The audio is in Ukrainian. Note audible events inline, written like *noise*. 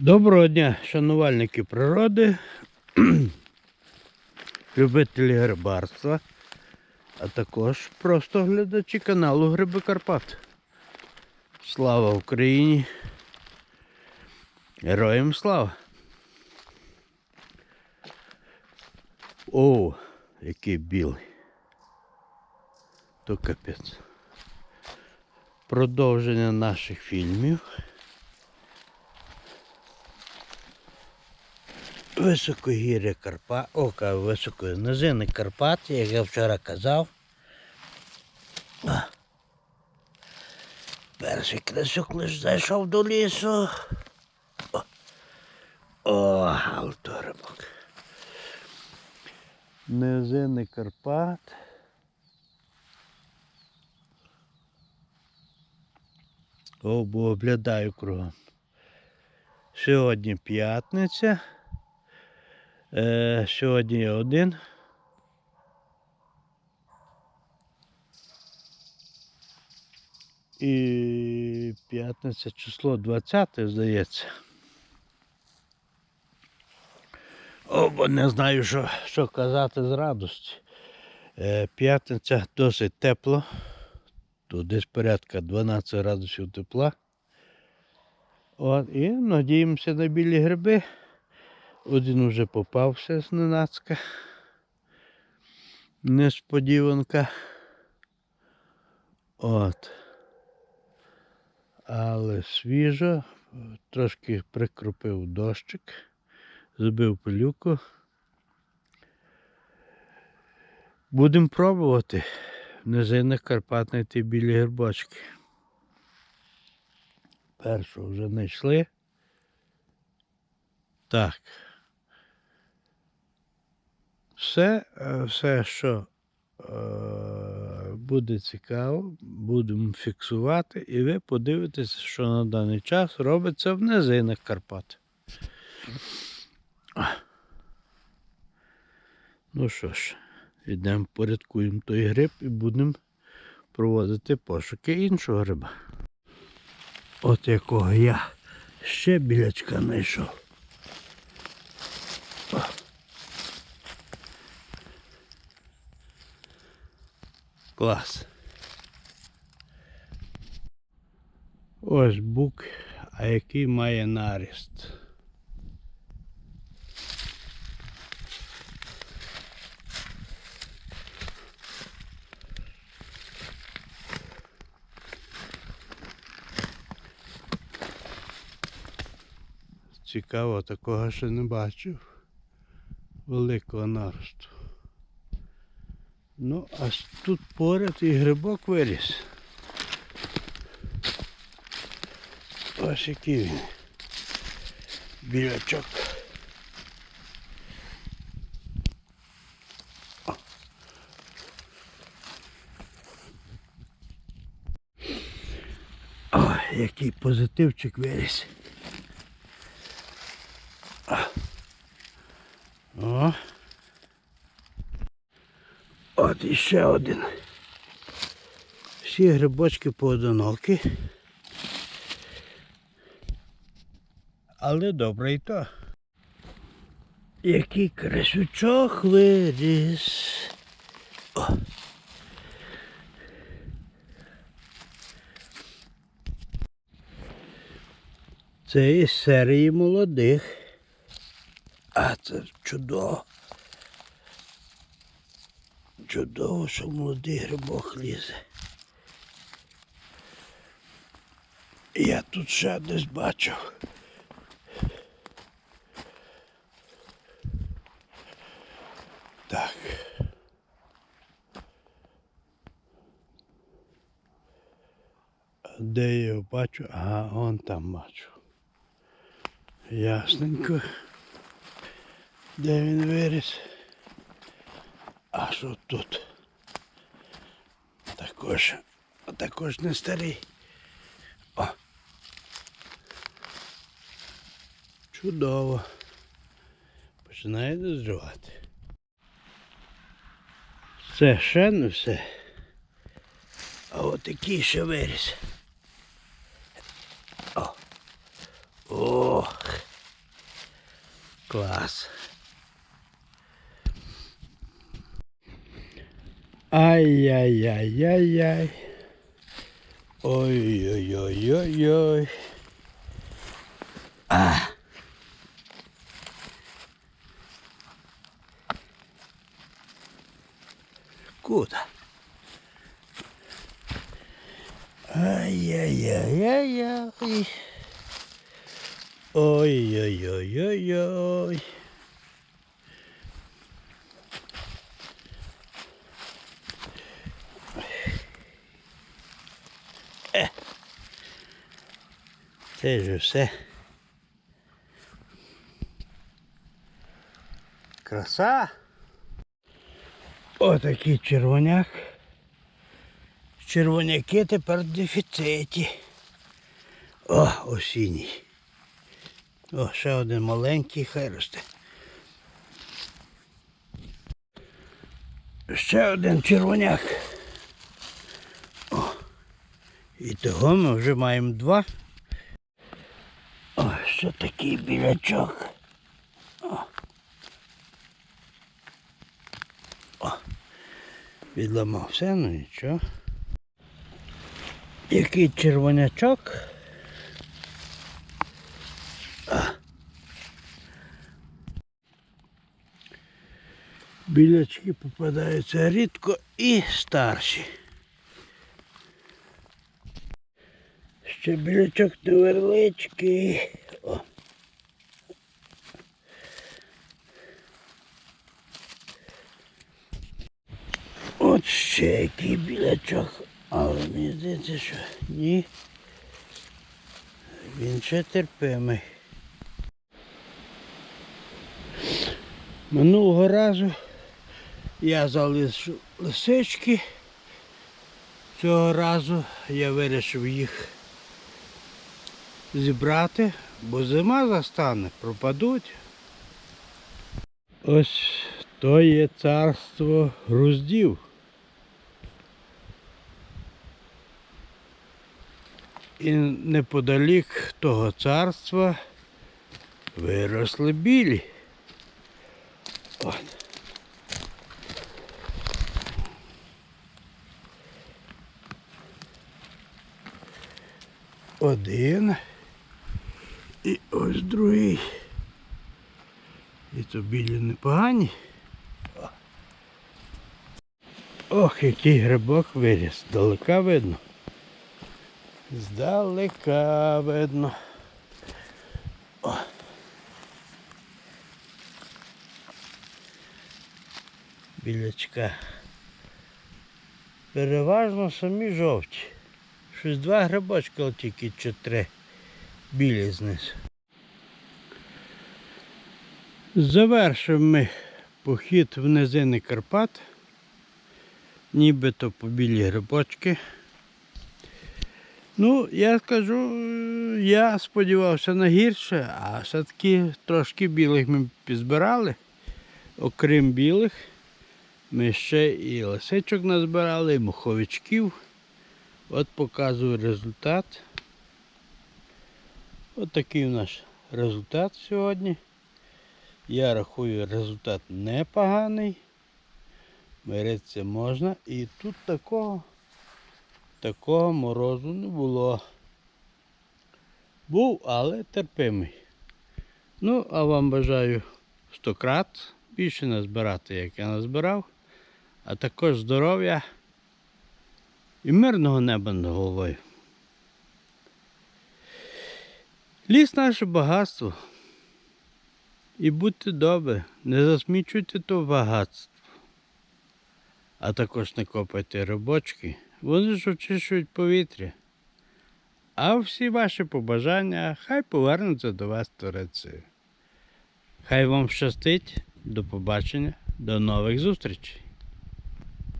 Доброго дня, шанувальники природи, *clears throat* любителі грибарства, а також просто глядачі каналу Гриби Карпат. Слава Україні! Героям слава! О, який білий. То капець. Продовження наших фільмів. Високогір'я Карпат, ока високої низини Карпат, як я вчора казав. Перший красюк лиш зайшов до лісу. О, О алторибок. Низини Карпат. О, бо оглядаю кругом. Сьогодні п'ятниця. Е, сьогодні один. І п'ятниця число 20, здається. О, бо не знаю, що, що казати з радості. Е, п'ятниця досить тепло. Тут десь порядка 12 градусів тепла. От, і надіємося на білі гриби. Один уже попався зненацька. Несподіванка. От. Але свіжо, трошки прикропив дощик, збив пилюку. Будемо пробувати в низинах Карпат знайти білі грибочки. Першого вже знайшли. Так. Все, е, все, що е, буде цікаво, будемо фіксувати, і ви подивитеся, що на даний час робиться в низинах Карпат. Ну що ж, йдемо порядкуємо той гриб і будемо проводити пошуки іншого гриба. От якого я ще білячка знайшов. Клас. Ось бук, а який має наріст. Цікаво, такого ще не бачив. Великого наросту. Ну, аж тут поряд і грибок виріс. Ось який він. Білячок. О, який позитивчик виріс. О. От іще один. Всі грибочки поодинокі. Але добре і то. Який красючок виріс. О. Це із серії молодих. А це чудово. Чудово, що молодий грибок лізе. Я тут ще десь бачив. Так. Де я його бачу? Ага, он там бачу. Ясненько. Де він виріс? А що тут? Також, також не старий. О. Чудово. Починає дозрівати. Все, ще не все. А от такий ще виріс. О. Ох. Клас. Ай-яй-яй-яй-яй. Ой-ой-ой-ой-ой. А. Куда? Ай-яй-яй-яй-яй. Ой-ой-ой-ой-ой. Це ж все. Краса. Отакий червоняк. Червоняки тепер в дефіциті. О, осінній. О, ще один маленький, хай росте. Ще один червоняк. О, і того ми вже маємо два. О, ще такий білячок. О. О. Відламався, ну нічого. Який червонячок. Білячки попадаються рідко і старші. Ще білячок невеличкий. О. От ще який білячок. Але мені здається, що ні. Він ще терпимий. Минулого разу я залишив лисички. Цього разу я вирішив їх зібрати, бо зима застане, пропадуть. Ось то є царство груздів. І неподалік того царства виросли білі. От. Один. І ось другий. І то білі непогані. Ох, який грибок виріс. Далека видно. Здалека видно. О. Білячка. Переважно самі жовті. Щось два грибочка тільки чи три білі знизу. Завершимо ми похід в низини Карпат. Нібито по білі грибочки. Ну, я скажу, я сподівався на гірше, а все-таки трошки білих ми підзбирали. Окрім білих, ми ще і лисичок назбирали, і муховичків. От показую результат. От такий у нас результат сьогодні. Я рахую результат непоганий. Миритися можна. І тут такого такого морозу не було. Був, але терпимий. Ну, а вам бажаю 100 крат більше назбирати, як я назбирав, а також здоров'я і мирного неба над головою. Ліс наше багатство. І будьте добрі, не засмічуйте то багатство. А також не копайте робочки. Вони ж очищують повітря. А всі ваші побажання хай повернуться до вас Турецею. Хай вам щастить. До побачення, до нових зустрічей.